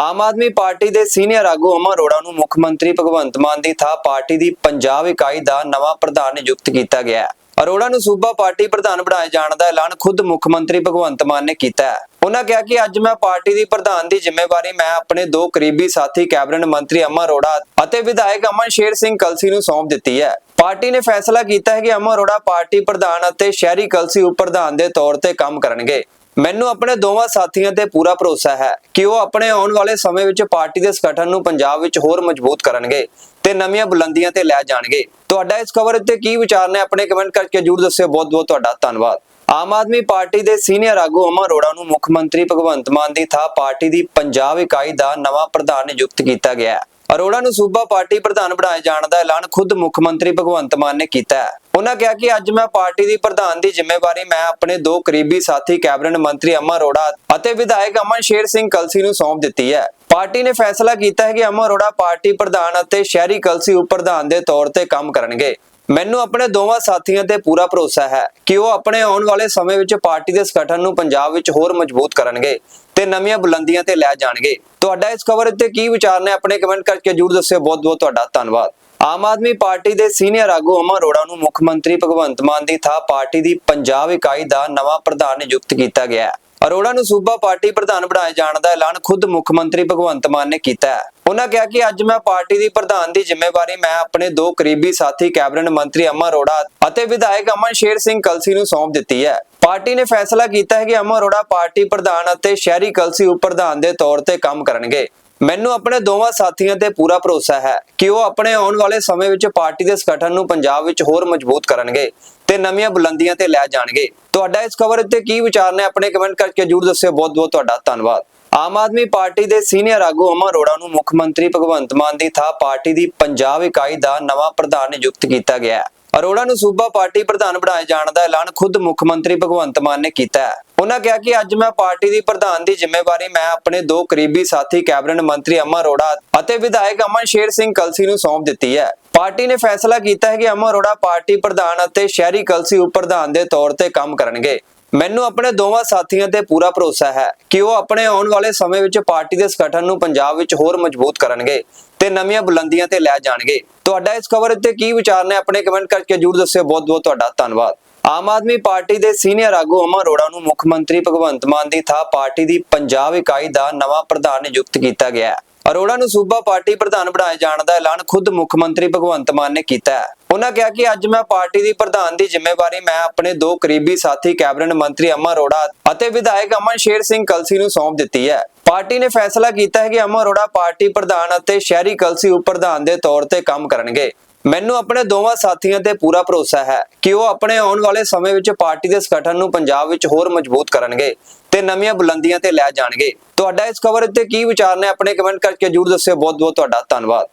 Aam Aadmi party ਦੇ senior ਆਗੂ ਅਮਰ ਅਰੋੜਾ ਨੂੰ ਮੁੱਖ ਮੰਤਰੀ ਭਗਵੰਤ ਮਾਨ ਦੀ ਥਾਂ ਪਾਰਟੀ ਦੀ ਪੰਜਾਬ ਇਕਾਈ ਦਾ ਨਵਾਂ ਪ੍ਰਧਾਨ ਨਿਯੁਕਤ ਕੀਤਾ ਗਿਆ ਹੈ। ਅਰੋੜਾ ਨੂੰ ਸੂਬਾ ਪਾਰਟੀ ਪ੍ਰਧਾਨ ਬਣਾਏ ਜਾਣ ਦਾ ਐਲਾਨ ਖੁਦ ਮੁੱਖ ਮੰਤਰੀ ਭਗਵੰਤ ਮਾਨ ਨੇ ਕੀਤਾ ਹੈ। ਉਹਨਾਂ ਕਿਹਾ ਕਿ ਅੱਜ ਮੈਂ ਪਾਰਟੀ ਦੀ ਪ੍ਰਧਾਨ ਦੀ ਜ਼ਿੰਮੇਵਾਰੀ ਮੈਂ ਆਪਣੇ ਦੋ ਕਰੀਬੀ ਸਾਥੀ ਕੈਬਨਿਟ ਮੰਤਰੀ ਅਮਰ ਅਰੋੜਾ ਅਤੇ ਵਿਧਾਇਕ ਅਮਨ ਸ਼ੇਰ ਸਿੰਘ ਕਲਸੀ ਨੂੰ ਸੌਂਪ ਦਿੱਤੀ ਹੈ। ਪਾਰਟੀ ਨੇ ਫੈਸਲਾ ਕੀਤਾ ਹੈ ਕਿ ਅਮਰ ਅਰੋੜਾ ਪਾਰਟੀ ਪ੍ਰਧਾਨ ਅਤੇ ਸ਼ਹਿਰੀ ਕਲਸੀ ਉਪ ਪ੍ਰਧਾਨ ਦੇ ਤੌਰ ਤੇ ਕੰਮ ਕਰਨਗੇ। ਮੈਨੂੰ ਆਪਣੇ ਦੋਵਾਂ ਸਾਥੀਆਂ ਤੇ ਪੂਰਾ ਭਰੋਸਾ ਹੈ ਕਿ ਉਹ ਆਪਣੇ ਆਉਣ ਵਾਲੇ ਸਮੇਂ ਵਿੱਚ ਪਾਰਟੀ ਦੇ ਸੰਗਠਨ ਨੂੰ ਪੰਜਾਬ ਵਿੱਚ ਹੋਰ ਮਜ਼ਬੂਤ ਕਰਨਗੇ ਤੇ ਨਵੀਆਂ ਬੁਲੰਦੀਆਂ ਤੇ ਲੈ ਜਾਣਗੇ। ਤੁਹਾਡਾ ਇਸ ਖਬਰ ਉੱਤੇ ਕੀ ਵਿਚਾਰ ਨੇ ਆਪਣੇ ਕਮੈਂਟ ਕਰਕੇ ਜਰੂਰ ਦੱਸਿਓ। ਬਹੁਤ ਬਹੁਤ ਤੁਹਾਡਾ ਧੰਨਵਾਦ। ਆਮ ਆਦਮੀ ਪਾਰਟੀ ਦੇ ਸੀਨੀਅਰ ਆਗੂ ਅਮਰ ਅਰੋੜਾ ਨੂੰ ਮੁੱਖ ਮੰਤਰੀ ਭਗਵੰਤ ਮਾਨ ਦੀ ਥਾਂ ਪਾਰਟੀ ਦੀ ਪੰਜਾਬ ਇਕਾਈ ਦਾ ਨਵਾਂ ਪ੍ਰਧਾਨ ਨਿਯੁਕਤ ਕੀਤਾ ਗਿਆ ਹੈ। ਅਰੋੜਾ ਨੂੰ ਸੂਬਾ ਪਾਰਟੀ ਪ੍ਰਧਾਨ ਬਣਾਏ ਜਾਣ ਦਾ ਐਲਾਨ ਖੁਦ ਮੁੱਖ ਮੰਤਰੀ ਭਗਵੰਤ ਮਾਨ ਨੇ ਕੀਤਾ ਹੈ। ਉਹਨਾਂ ਕਿਹਾ ਕਿ ਅੱਜ ਮੈਂ ਪਾਰਟੀ ਦੀ ਪ੍ਰਧਾਨ ਦੀ ਜ਼ਿੰਮੇਵਾਰੀ ਮੈਂ ਆਪਣੇ ਦੋ ਕਰੀਬੀ ਸਾਥੀ ਕੈਬਨਿਟ ਮੰਤਰੀ ਅਮਨ ਅਰੋੜਾ ਅਤੇ ਵਿਧਾਇਕ ਅਮਨ ਸ਼ੇਰ ਸਿੰਘ ਕਲਸੀ ਨੂੰ ਸੌਂਪ ਦਿੱਤੀ ਹੈ। ਪਾਰਟੀ ਨੇ ਫੈਸਲਾ ਕੀਤਾ ਹੈ ਕਿ ਅਮਨ ਅਰੋੜਾ ਪਾਰਟੀ ਪ੍ਰਧਾਨ ਅਤੇ ਸ਼ਹਿਰੀ ਕਲਸੀ ਉਪ ਪ੍ਰਧਾਨ ਦੇ ਤੌਰ ਤੇ ਕੰਮ ਕਰਨਗੇ। ਮੈਨੂੰ ਆਪਣੇ ਦੋਵਾਂ ਸਾਥੀਆਂ ਤੇ ਪੂਰਾ ਭਰੋਸਾ ਹੈ ਕਿ ਉਹ ਆਪਣੇ ਆਉਣ ਵਾਲੇ ਸਮੇਂ ਵਿੱਚ ਪਾਰਟੀ ਦੇ ਸੰਗਠਨ ਨੂੰ ਪੰਜਾਬ ਵਿੱਚ ਹੋਰ ਮਜ਼ਬੂਤ ਕਰਨਗੇ ਤੇ ਨਵੀਆਂ ਬੁਲੰਦੀਆਂ ਤੇ ਲੈ ਜਾਣਗੇ। ਤੁਹਾਡਾ ਇਸ ਖਬਰ ਉੱਤੇ ਕੀ ਵਿਚਾਰ ਨੇ, ਆਪਣੇ ਕਮੈਂਟ ਕਰਕੇ ਜਰੂਰ ਦੱਸਿਓ। ਬਹੁਤ ਬਹੁਤ ਤੁਹਾਡਾ ਧੰਨਵਾਦ। ਆਮ ਆਦਮੀ ਪਾਰਟੀ ਦੇ ਸੀਨੀਅਰ ਆਗੂ ਅਮਰ ਅਰੋੜਾ ਨੂੰ ਮੁੱਖ ਮੰਤਰੀ ਭਗਵੰਤ ਮਾਨ ਦੀ ਥਾਂ ਪਾਰਟੀ ਦੀ ਪੰਜਾਬ ਇਕਾਈ ਦਾ ਨਵਾਂ ਪ੍ਰਧਾਨ ਨਿਯੁਕਤ ਕੀਤਾ ਗਿਆ ਹੈ। ਅਰੋੜਾ ਨੂੰ ਸੂਬਾ ਪਾਰਟੀ ਪ੍ਰਧਾਨ ਬਣਾਏ ਜਾਣ ਦਾ ਐਲਾਨ ਖੁਦ ਮੁੱਖ ਮੰਤਰੀ ਭਗਵੰਤ ਮਾਨ ਨੇ ਕੀਤਾ ਹੈ। ਉਹਨਾਂ ਕਿਹਾ ਕਿ ਅੱਜ ਮੈਂ ਪਾਰਟੀ ਦੀ ਪ੍ਰਧਾਨ ਦੀ ਜ਼ਿੰਮੇਵਾਰੀ, ਮੈਂ ਆਪਣੇ ਦੋ ਕਰੀਬੀ ਸਾਥੀ ਕੈਬਨਿਟ ਮੰਤਰੀ ਅਮਰ ਅਰੋੜਾ ਅਤੇ ਵਿਧਾਇਕ ਅਮਨ ਸ਼ੇਰ ਸਿੰਘ ਕਲਸੀ ਨੂੰ ਸੌਂਪ ਦਿੱਤੀ ਹੈ। ਪਾਰਟੀ ਨੇ ਫੈਸਲਾ ਕੀਤਾ ਹੈ ਕਿ ਅਮਰ ਅਰੋੜਾ ਪਾਰਟੀ ਪ੍ਰਧਾਨ ਅਤੇ ਸ਼ਹਿਰੀ ਕਲਸੀ ਉਪ ਪ੍ਰਧਾਨ ਦੇ ਤੌਰ ਤੇ ਕੰਮ ਕਰਨਗੇ। ਮੈਨੂੰ ਆਪਣੇ ਦੋਵਾਂ ਸਾਥੀਆਂ ਤੇ ਪੂਰਾ ਭਰੋਸਾ ਹੈ ਕਿ ਉਹ ਆਪਣੇ ਆਉਣ ਵਾਲੇ ਸਮੇਂ ਵਿੱਚ ਪਾਰਟੀ ਦੇ ਸੰਗਠਨ ਨੂੰ ਪੰਜਾਬ ਵਿੱਚ ਹੋਰ ਮਜ਼ਬੂਤ ਕਰਨਗੇ ਤੇ ਨਵੀਆਂ ਬੁਲੰਦੀਆਂ ਤੇ ਲੈ ਜਾਣਗੇ। ਤੁਹਾਡਾ ਇਸ ਖਬਰ ਉੱਤੇ ਕੀ ਵਿਚਾਰ ਨੇ ਆਪਣੇ ਕਮੈਂਟ ਕਰਕੇ ਜਰੂਰ ਦੱਸਿਓ। ਬਹੁਤ ਬਹੁਤ ਤੁਹਾਡਾ ਧੰਨਵਾਦ। ਆਮ ਆਦਮੀ ਪਾਰਟੀ ਦੇ ਸੀਨੀਅਰ ਆਗੂ ਅਮਰ ਅਰੋੜਾ ਨੂੰ ਮੁੱਖ ਮੰਤਰੀ ਭਗਵੰਤ ਮਾਨ ਦੀ ਥਾਂ ਪਾਰਟੀ ਦੀ ਪੰਜਾਬ ਇਕਾਈ ਦਾ ਨਵਾਂ ਪ੍ਰਧਾਨ ਨਿਯੁਕਤ ਕੀਤਾ ਗਿਆ ਹੈ। ਅਰੋੜਾ ਨੂੰ ਸੂਬਾ ਪਾਰਟੀ ਪ੍ਰਧਾਨ ਬਣਾਏ ਜਾਣ ਦਾ ਐਲਾਨ ਖੁਦ ਮੁੱਖ ਮੰਤਰੀ ਭਗਵੰਤ ਮਾਨ ਨੇ ਕੀਤਾ ਹੈ। ਉਹਨਾਂ ਕਿਹਾ ਕਿ ਅੱਜ ਮੈਂ ਪਾਰਟੀ ਦੀ ਪ੍ਰਧਾਨ ਦੀ ਜ਼ਿੰਮੇਵਾਰੀ, ਮੈਂ ਆਪਣੇ ਦੋ ਕਰੀਬੀ ਸਾਥੀ ਕੈਬਨਿਟ ਮੰਤਰੀ ਅਮਨ ਅਰੋੜਾ ਅਤੇ ਵਿਧਾਇਕ ਅਮਨ ਸ਼ੇਰ ਸਿੰਘ ਕਲਸੀ ਨੂੰ ਸੌਂਪ ਦਿੱਤੀ ਹੈ। ਪਾਰਟੀ ਨੇ ਫੈਸਲਾ ਕੀਤਾ ਹੈ ਕਿ ਅਮਨ ਅਰੋੜਾ ਪਾਰਟੀ ਪ੍ਰਧਾਨ ਅਤੇ ਸ਼ਹਿਰੀ ਕਲਸੀ ਉਪ ਪ੍ਰਧਾਨ ਦੇ ਤੌਰ ਤੇ ਕੰਮ ਕਰਨਗੇ। ਮੈਨੂੰ ਆਪਣੇ ਦੋਵਾਂ ਸਾਥੀਆਂ ਤੇ ਪੂਰਾ ਭਰੋਸਾ ਹੈ ਕਿ ਉਹ ਆਪਣੇ ਆਉਣ ਵਾਲੇ ਸਮੇਂ ਵਿੱਚ ਪਾਰਟੀ ਦੇ ਸੰਗਠਨ ਨੂੰ ਪੰਜਾਬ ਵਿੱਚ ਹੋਰ ਮਜ਼ਬੂਤ ਕਰਨਗੇ ਤੇ ਨਵੀਆਂ ਬੁਲੰਦੀਆਂ ਤੇ ਲੈ ਜਾਣਗੇ। ਤੁਹਾਡਾ ਇਸ ਖਬਰ ਉੱਤੇ ਕੀ ਵਿਚਾਰ ਨੇ, ਆਪਣੇ ਕਮੈਂਟ ਕਰਕੇ ਜਰੂਰ ਦੱਸਿਓ। ਬਹੁਤ ਬਹੁਤ ਤੁਹਾਡਾ ਧੰਨਵਾਦ। ਆਮ ਆਦਮੀ ਪਾਰਟੀ ਦੇ ਸੀਨੀਅਰ ਆਗੂ ਅਮਰ ਅਰੋੜਾ ਨੂੰ ਮੁੱਖ ਮੰਤਰੀ ਭਗਵੰਤ ਮਾਨ ਦੀ ਥਾਂ ਪਾਰਟੀ ਦੀ ਪੰਜਾਬ ਇਕਾਈ ਦਾ ਨਵਾਂ ਪ੍ਰਧਾਨ ਨਿਯੁਕਤ ਕੀਤਾ ਗਿਆ ਹੈ। ਅਰੋੜਾ ਨੂੰ ਸੂਬਾ ਪਾਰਟੀ ਪ੍ਰਧਾਨ ਬਣਾਏ ਜਾਣ ਦਾ ਐਲਾਨ ਖੁਦ ਮੁੱਖ ਮੰਤਰੀ ਭਗਵੰਤ ਮਾਨ ਨੇ ਕੀਤਾ ਹੈ। ਉਹਨਾਂ ਕਿਹਾ ਕਿ ਅੱਜ ਮੈਂ ਪਾਰਟੀ ਦੀ ਪ੍ਰਧਾਨ ਦੀ ਜ਼ਿੰਮੇਵਾਰੀ ਮੈਂ ਆਪਣੇ ਦੋ ਕਰੀਬੀ ਸਾਥੀ ਕੈਬਨਿਟ ਮੰਤਰੀ ਅਮਰ ਅਰੋੜਾ ਅਤੇ ਵਿਧਾਇਕ ਅਮਨ ਸ਼ੇਰ ਸਿੰਘ ਕਲਸੀ ਨੂੰ ਸੌਂਪ ਦਿੱਤੀ ਹੈ। ਪਾਰਟੀ ਨੇ ਫੈਸਲਾ ਕੀਤਾ ਹੈ ਕਿ ਅਮਰ ਅਰੋੜਾ ਪਾਰਟੀ ਪ੍ਰਧਾਨ ਅਤੇ ਸ਼ਹਿਰੀ ਕਲਸੀ ਉਪ ਪ੍ਰਧਾਨ ਦੇ ਤੌਰ ਤੇ ਕੰਮ ਕਰਨਗੇ। ਮੈਨੂੰ ਆਪਣੇ ਦੋਵਾਂ ਸਾਥੀਆਂ ਤੇ ਪੂਰਾ ਭਰੋਸਾ ਹੈ ਕਿ ਉਹ ਆਪਣੇ ਆਉਣ ਵਾਲੇ ਸਮੇਂ ਵਿੱਚ ਪਾਰਟੀ ਦੇ ਸੰਗਠਨ ਨੂੰ ਪੰਜਾਬ ਵਿੱਚ ਹੋਰ ਮਜ਼ਬੂਤ ਕਰਨਗੇ ਤੇ ਨਵੀਆਂ ਬੁਲੰਦੀਆਂ ਤੇ ਲੈ ਜਾਣਗੇ। ਤੁਹਾਡਾ ਇਸ ਖਬਰ ਉੱਤੇ ਕੀ ਵਿਚਾਰ ਨੇ? ਆਪਣੇ ਕਮੈਂਟ ਕਰਕੇ ਜਰੂਰ ਦੱਸਿਓ। ਬਹੁਤ ਬਹੁਤ ਤੁਹਾਡਾ ਧੰਨਵਾਦ।